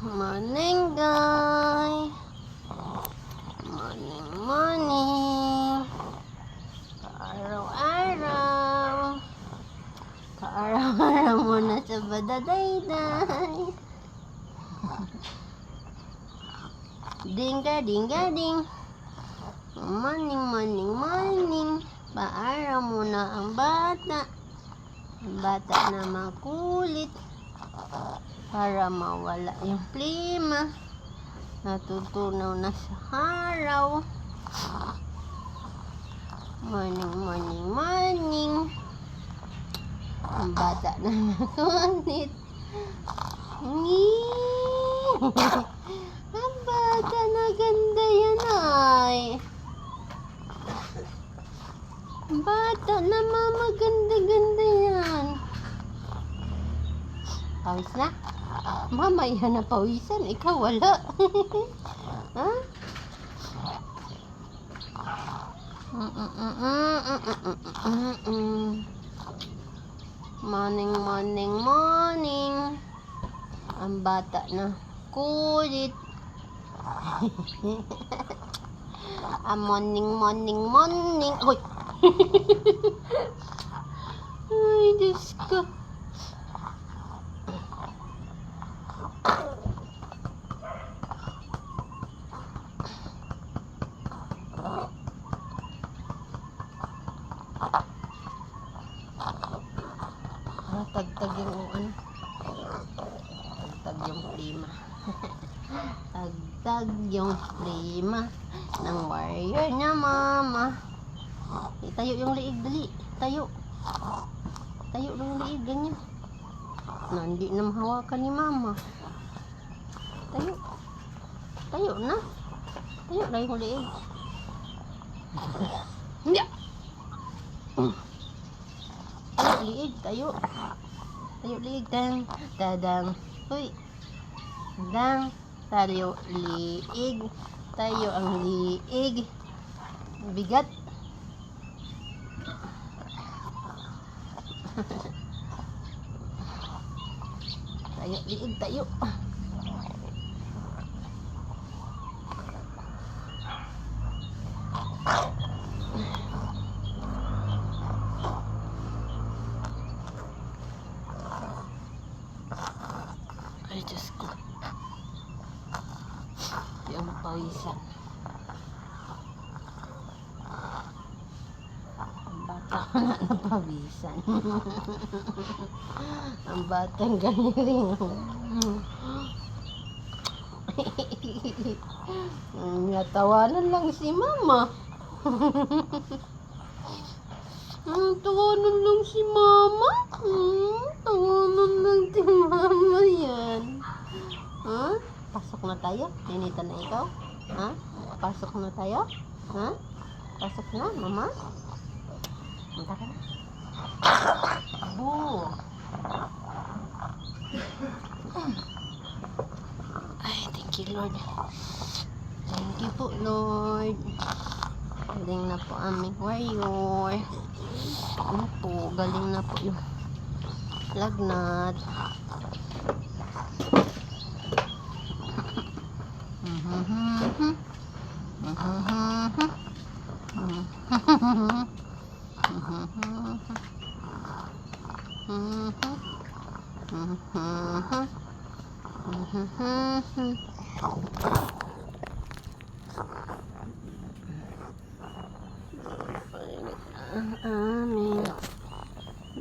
Morning, guys. Morning, morning. Kaaraw-araw. Kaaraw-araw muna sa badadayday. Dingga, dingga, ding. Morning, morning, morning. Paaraw muna ang bata. Ang bata na makulit para mawala yung plima. Natutunaw na sa araw. Morning, morning, morning. Ang bata na nakunit. Ang bata na ganda yan ay. Bata na mama ganda-ganda yan. Pawis na? Mamaya na pawisan. Ikaw wala. ha? Morning, morning, morning. Ang bata na kulit. ah, morning, morning, morning. Uy! Ay, Diyos ko. Tagtag yung ano. Tagtag yung prima. tagtag yung prima ng warrior na mama. Itayo yung liig, dali. Tayo. Tayo yung liig, ganyan. Na, hindi na mahawakan ni mama. Tayo. Tayo na. Tayo na yung liig. Hindi. Tayo, liig, tayo. Tayo, liig, dang. Dadang. Uy. Dang. Tayo, liig. Tayo ang liig. Bigat. tayo, liig, tayo. Ay, Diyos ko. Yung pawisan. Ang bata ko na napawisan. Ang batang ganiling. Natawanan lang si mama. Hmm, tawanan lang si mama. Hmm, tawanan lang si mama yan. Ha? Pasok na tayo? Ninita na ikaw? Ha? Pasok na tayo? Ha? Pasok na, mama? Punta ka na. Abo. Ay, thank you, Lord. Thank you po, Lord. Galing na po aming warrior. Ano po, galing na po yung lagnat. Ang